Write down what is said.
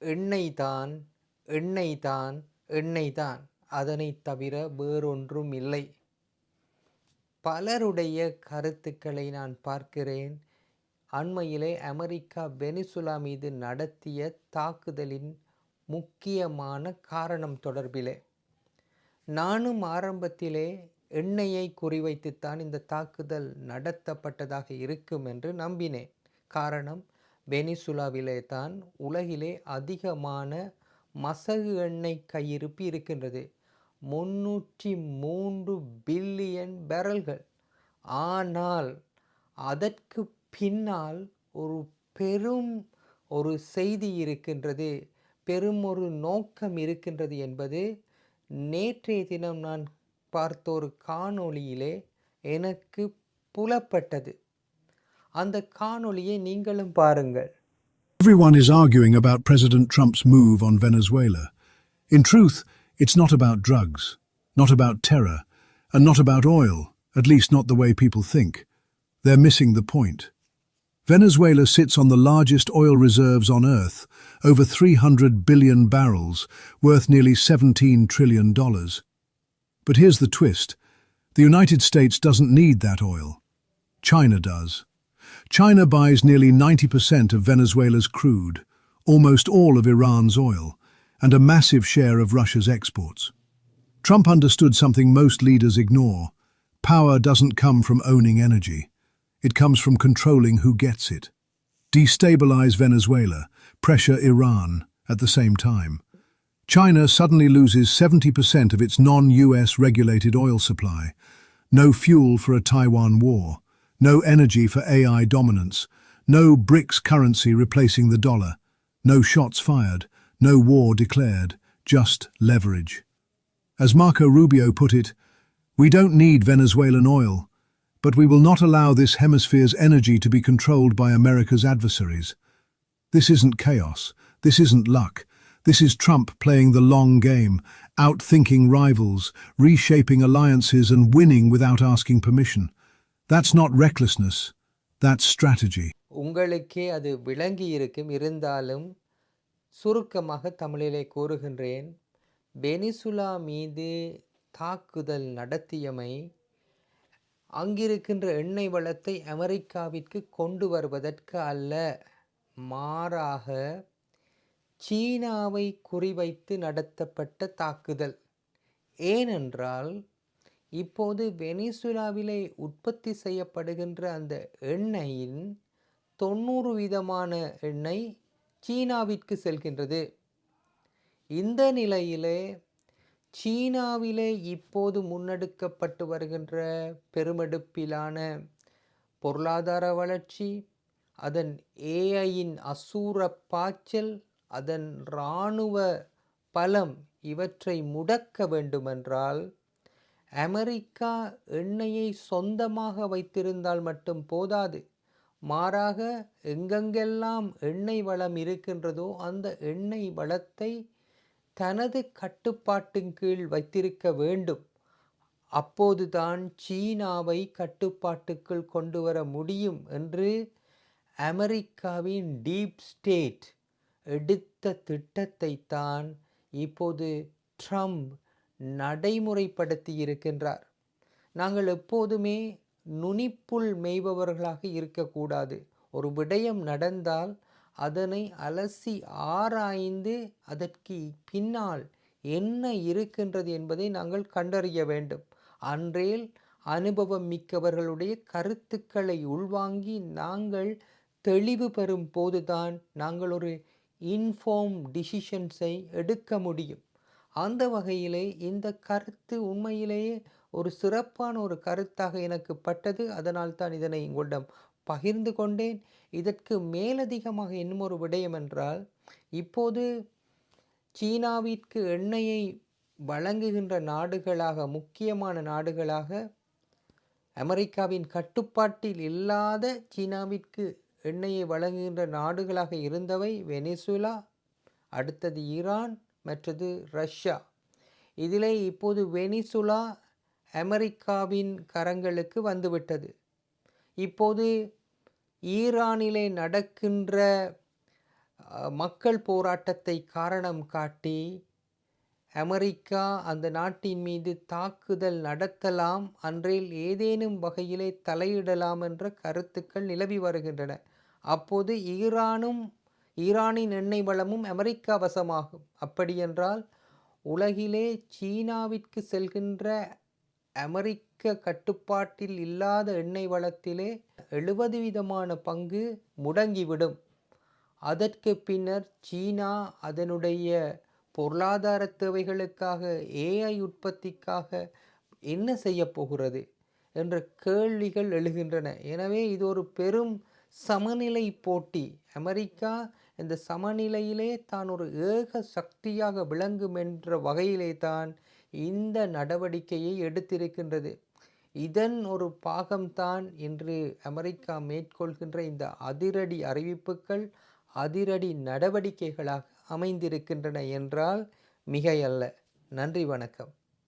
எண்ணெய் தான் எண்ணெய் தான் எண்ணெய் தான் அதனை தவிர வேறொன்றும் இல்லை. பலருடைய கருத்துக்களை நான் பார்க்கிறேன். அண்மையிலே அமெரிக்கா வெனிசுலா மீது நடத்திய தாக்குதலின் முக்கியமான காரணம் தொடர்பிலே. நானும் ஆரம்பத்திலே எண்ணெயை குறிவைத்துத்தான் இந்த தாக்குதல் நடத்தப்பட்டதாக இருக்கும் என்று நம்பினேன். காரணம் வெனிசுலாவிலே தான் உலகிலே அதிகமான மசகு எண்ணெய் கையிருப்பு இருக்கின்றது. முன்னூற்றி மூன்று பில்லியன் பேரல்கள். ஆனால் அதற்கு பின்னால் ஒரு பெரும் ஒரு செய்தி இருக்கின்றது. பெரும் ஒரு நோக்கம் இருக்கின்றது என்பது நேற்றைய தினம் நான் பார்த்த ஒரு காணொளியிலே எனக்கு புலப்பட்டது. அந்த காணொளியை நீங்களும் பாருங்கள் Everyone is arguing about President Trump's move on Venezuela. In truth, it's not about drugs, not about terror, and not about oil, at least not the way people think. They're missing the point. Venezuela sits on the largest oil reserves on earth, over 300 billion barrels, worth nearly $17 trillion. But here's the twist. The United States doesn't need that oil. China does. China buys nearly 90% of Venezuela's crude, almost all of Iran's oil, and a massive share of Russia's exports. Trump understood something most leaders ignore. Power doesn't come from owning energy. It comes from controlling who gets it. Destabilize Venezuela, pressure Iran at the same time. China suddenly loses 70% of its non-US regulated oil supply. No fuel for a Taiwan war. No energy for AI dominance. No BRICS currency replacing the dollar. No shots fired. No war declared. Just leverage. As Marco Rubio put it, we don't need Venezuelan oil, but we will not allow this hemisphere's energy to be controlled by America's adversaries. This isn't chaos. This isn't luck. This is Trump playing the long game, outthinking rivals, reshaping alliances and winning without asking permission. That's not recklessness. That's strategy. உங்களுக்கே அது விளங்கி இருக்கும் இருந்தாலும் சுருக்கமாக தமிழிலே கூறுகின்றேன் Venezuela மீது தாக்குதல் நடத்தியமை அங்கிருக்கின்ற எண்ணெய் வளத்தை அமெரிக்காவிற்கு கொண்டு வருவதற்கு அல்ல மாறாக சீனாவை குறிவைத்து நடத்தப்பட்ட தாக்குதல் ஏனென்றால் இப்போது வெனிசுலாவிலே உற்பத்தி செய்யப்படுகின்ற அந்த எண்ணெயின் தொண்ணூறு வீதமான எண்ணெய் சீனாவிற்கு செல்கின்றது. இந்த நிலையிலே சீனாவிலே இப்போது முன்னெடுக்கப்பட்டு வருகின்ற பெருமெடுப்பிலான பொருளாதார வளர்ச்சி அதன் ஏஐயின் அசூர பாய்ச்சல் அதன் இராணுவ பலம் இவற்றை முடக்க வேண்டுமென்றால் அமெரிக்கா எண்ணெயை சொந்தமாக வைத்திருந்தால் மட்டும் போதாது. மாறாக எங்கெங்கெல்லாம் எண்ணெய் வளம் இருக்கின்றதோ அந்த எண்ணெய் வளத்தை தனது கட்டுப்பாட்டின் கீழ் வைத்திருக்க வேண்டும். அப்போதுதான் சீனாவை கட்டுப்பாட்டுக்குள் கொண்டு வர முடியும் என்று அமெரிக்காவின் டீப் ஸ்டேட் எடுத்த திட்டத்தை தான் இப்போது ட்ரம்ப் நடைமுறைப்படுத்தி இருக்கின்றார் நாங்கள் எப்போதுமே நுனிப்புள் மெய்பவர்களாக இருக்கக்கூடாது. ஒரு விடயம் நடந்தால் அதனை அலசி ஆராய்ந்து அதற்கு பின்னால் என்ன இருக்கின்றது என்பதை நாங்கள் கண்டறிய வேண்டும். அன்றேல் அனுபவம் மிக்கவர்களுடைய கருத்துக்களை உள்வாங்கி நாங்கள் தெளிவு பெறும் போதுதான் நாங்கள் ஒரு இன்ஃபார்ம் டிசிஷன்ஸை எடுக்க முடியும். அந்த வகையிலே இந்த கருத்து உண்மையிலேயே ஒரு சிறப்பான ஒரு கருத்தாக எனக்கு பட்டது. அதனால் தான் இதனை உங்களிடம் பகிர்ந்து கொண்டேன். இதற்கு மேலதிகமாக இன்னும் ஒரு விடயம் என்றால் இப்போது சீனாவிற்கு எண்ணெயை வழங்குகின்ற நாடுகளாக முக்கியமான நாடுகளாக அமெரிக்காவின் கட்டுப்பாட்டில் இல்லாத சீனாவிற்கு எண்ணெயை வழங்குகின்ற நாடுகளாக இருந்தவை வெனிசுலா அடுத்தது ஈரான் மற்றது ரஷ்யா. இதிலே இப்போது வெனிசுலா அமெரிக்காவின் கரங்களுக்கு வந்துவிட்டது. இப்போது ஈரானிலே நடக்கின்ற மக்கள் போராட்டத்தை காரணம் காட்டி அமெரிக்கா அந்த நாட்டின் மீது தாக்குதல் நடத்தலாம் அன்றில் ஏதேனும் வகையிலே தலையிடலாம் என்ற கருத்துக்கள் நிலவி வருகின்றன. அப்போது ஈரானும் ஈரானின் எண்ணெய் வளமும் அமெரிக்கா வசமாகும். அப்படியென்றால் உலகிலே சீனாவிற்கு செல்கின்ற அமெரிக்க கட்டுப்பாட்டில் இல்லாத எண்ணெய் வளத்திலே எழுபது விதமான பங்கு முடங்கிவிடும். அதற்கு பின்னர் சீனா அதனுடைய பொருளாதார தேவைகளுக்காக ஏஐ உற்பத்திக்காக என்ன செய்ய போகிறது என்ற கேள்விகள் எழுகின்றன. எனவே இது ஒரு பெரும் சமநிலை போட்டி. அமெரிக்கா இந்த சமநிலையிலே தான் ஒரு ஏக சக்தியாக விளங்கும் என்ற வகையிலே தான் இந்த நடவடிக்கையை எடுத்திருக்கின்றது. இதன் ஒரு பாகம்தான் இன்று அமெரிக்கா மேற்கொள்கின்ற இந்த அதிரடி அறிவிப்புகள் அதிரடி நடவடிக்கைகளாக அமைந்திருக்கின்றன என்றால் மிகையல்ல. நன்றி வணக்கம்.